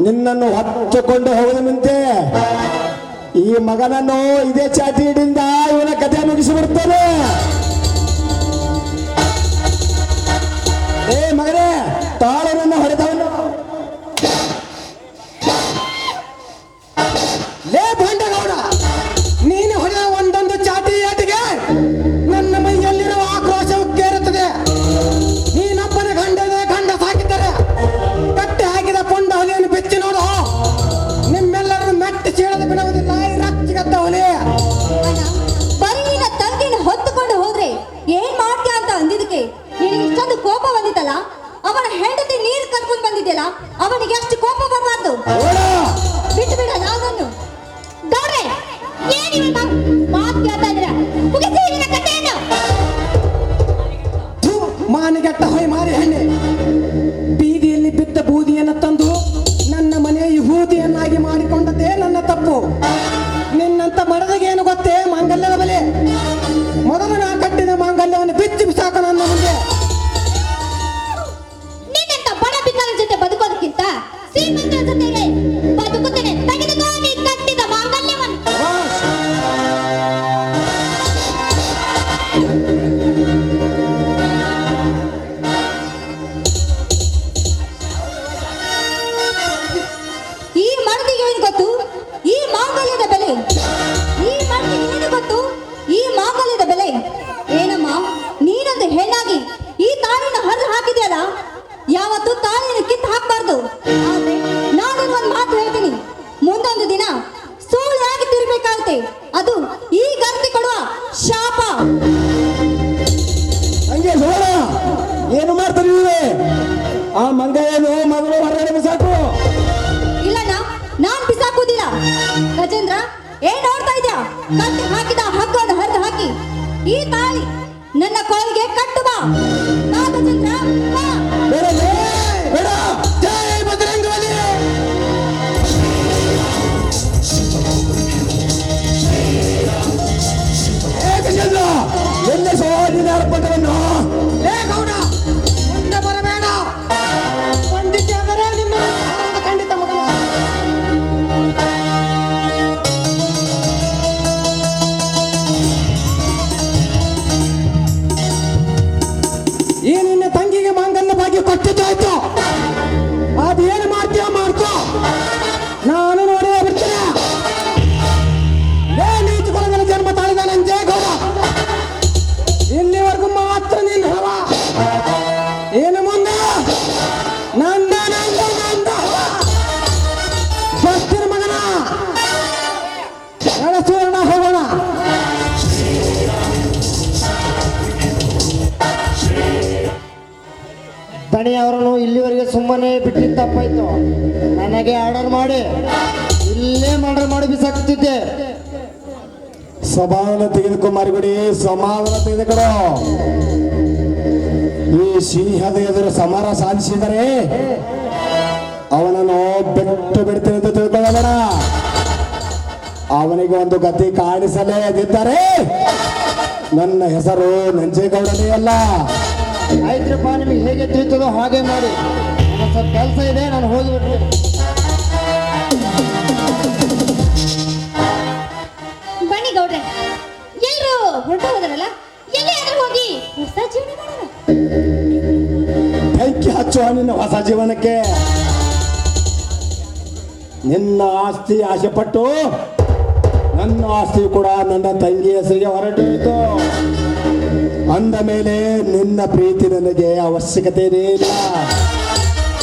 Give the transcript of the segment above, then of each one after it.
ನಿನ್ನನ್ನು ಹೊತ್ತುಕೊಂಡು ಹೋಗದ ಮುಂಚೆ ಈ ಮಗನನ್ನು ಇದೇ ಚಾಟಿ ಇವನ ಕಥೆ ಮುಗಿಸಿಬಿಡ್ತಾನೆ. ಏ ಮಗನೇ ತಾಳನನ್ನು ಕೋಪ ಬಂದಿತ್ತಲ್ಲ? ಅವನ ಹೆಂಡತಿ ನೀರು ಕರ್ಕೊಂಡು ಬಂದಿದ್ಯಲ್ಲ ಅವನಿಗೆ ಅಷ್ಟು ಕೋಪ ಬರಬಾರ್ದು. ಬಿಟ್ಟು ಬಿಡಲ್ಲ ನಾನನ್ನು ಗೌಡ್ರೆ ಏನಿವ ಅದು ಈ ಗರ್ತಿ ಕೊಡುವ ಶಾಪ. ಹಂಗೆ ನೋಡ ಏನು ಮಾಡ್ತಾರೆ ಆ ಮಂಗಯ್ಯನು ಮಗಳು ಹೊರಗಡೆ ಬಿಸಾಕು. ಇಲ್ಲಣ್ಣ ನಾನ್ ಬಿಸಾಕುದಿಲ್ಲ ಗಜೇಂದ್ರ ಏನ್ ನೋಡ್ತಾ ಇದ್ಯಾ? ಕಟ್ಟಿ ಹಾಕಿದ ಹಗ್ಗವನ್ನು ಹರಿದು ಹಾಕಿ. ಈ ತಾಳಿ ನನ್ನ ಕೋಳಿಗೆ ಕಟ್ಟು ಬಾ. ದಣಿಯವರನ್ನು ಇಲ್ಲಿವರೆಗೆ ಸುಮ್ಮನೆ ಬಿಟ್ಟಿದ್ದು ತಪ್ಪಾಯ್ತು. ನನಗೆ ಆರ್ಡರ್ ಮಾಡಿ. ಇಲ್ಲೇ ಮರ್ಡರ್ ಮಾಡಿ ಬಿಸಾಕ್ತಿದ್ದೆ. ಸ್ವಭಾವನ ತೆಗೆದುಕೊ ಮಾರಿಬಿಡಿ. ಸಮಾಧಾನ ತೆಗೆದುಕೊಡು ಈ ಸಿಂಹದ ಎದುರು ಸಮಾರ ಸಾಧಿಸಿದರೆ ಅವನನ್ನು ಬೆಟ್ಟು ಬಿಡ್ತೇನೆ ಅಂತ ತಿಳ್ಕೊಳ್ಳೋಣ. ಅವನಿಗೆ ಒಂದು ಗತಿ ಕಾಣಿಸಲೇ ಅದಿದ್ದಾರೆ ನನ್ನ ಹೆಸರು ನಂಜೇಗೌಡನೇ ಅಲ್ಲ. ಆಯ್ತ್ರಪ್ಪ ನಿಮಗೆ ಹೇಗೆ ತಿಳಿತದೋ ಹಾಗೆ ಮಾಡಿ. ನನ್ನ ಸ್ವಲ್ಪ ಕೆಲಸ ಇದೆ ನಾನು ಹೋಗಿ ಬಿಡ್ತೀನಿ ಬನ್ನಿ ಗೌಡ್ರೆ. ಎಲ್ರು ಹೊರಟು ಹೋದ್ರಲ್ಲ? ಎಲ್ಲಿ ಹೋಗಿ ಹೊಸ ಜೀವನ ಬೆಂಕಿ ಹಚ್ಚುವ ನಿನ್ನ ಹೊಸ ಜೀವನಕ್ಕೆ. ನಿನ್ನ ಆಸ್ತಿ ಆಸೆ ಪಟ್ಟು ನನ್ನ ಆಸ್ತಿ ಕೂಡ ನನ್ನ ತಂಗಿ ಹೆಸರಿಗೆ ಹೊರಟೋಯ್ತು. ಅಂದ ಮೇಲೆ ನಿನ್ನ ಪ್ರೀತಿ ನನಗೆ ಅವಶ್ಯಕತೆ ಇಲ್ಲ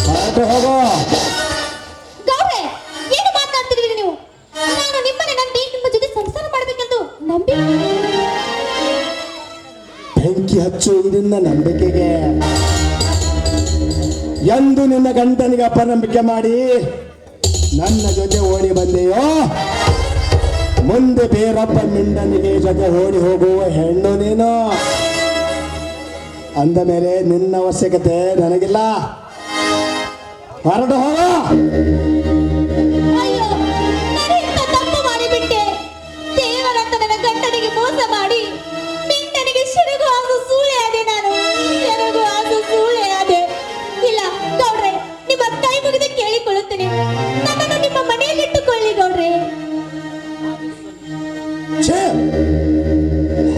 ಹೊರಟು ಹೋಗೋ. ಗೌಡ್ರೆ ಏನು ಮಾತನಾಡ್ತಿದ್ದೀರಿ ನೀವು? ನಾನು ನಿಮ್ಮನೆ ನಂಬಿ ನಿಮ್ಮ ಜೊತೆ ಸಂಸಾರ ಮಾಡಬೇಕೆಂದು ನಂಬಿ ಬೆಂಕಿ ಹಚ್ಚು ಇದನ್ನ ನಂಬಿಕೆಗೆ. ಎಂದು ನಿನ್ನ ಗಂಟನಿಗೆ ಅಪನಂಬಿಕೆ ಮಾಡಿ ನನ್ನ ಜೊತೆ ಓಡಿ ಬಂದೆಯೋ? ಮುಂದೆ ಬೇರೊಬ್ಬ ಮಿಂಡನಿಗೆ ಜೊತೆ ಓಡಿ ಹೋಗುವ ಹೆಣ್ಣು ನೀನು. ಅಂದ ಮೇಲೆ ನಿನ್ನ ಅವಶ್ಯಕತೆ ನನಗಿಲ್ಲ. ಹೊರಟು ಹೋಗೋ.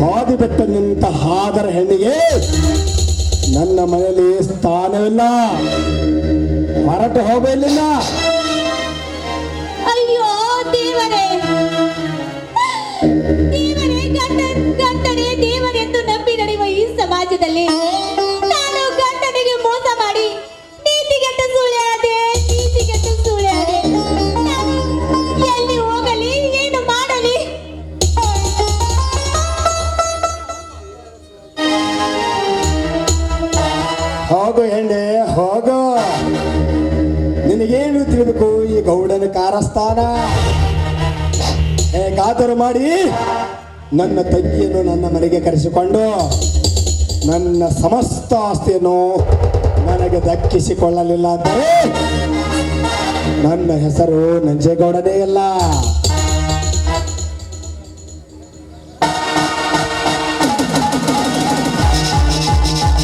ಇಂಥ ಹಾದರ ಹೆಣ್ಣಿಗೆ ನನ್ನ ಮನೆಯಲ್ಲಿ ಸ್ಥಾನವಿಲ್ಲ. ಹೊರಟು ಹೋಗಲಿಲ್ಲ ಅಯ್ಯೋ ದೇವರೇ ಕಾರಸ್ಥಾನ ಹೇಗಾದರೂ ಮಾಡಿ. ನನ್ನ ತಂಗಿಯನ್ನು ನನ್ನ ಮನೆಗೆ ಕರೆಸಿಕೊಂಡು ನನ್ನ ಸಮಸ್ತ ಆಸ್ತಿಯನ್ನು ನನಗೆ ದಕ್ಕಿಸಿಕೊಳ್ಳಲಿಲ್ಲ ಅಂದರೆ ನನ್ನ ಹೆಸರು ನಂಜೇಗೌಡನೇ ಅಲ್ಲ.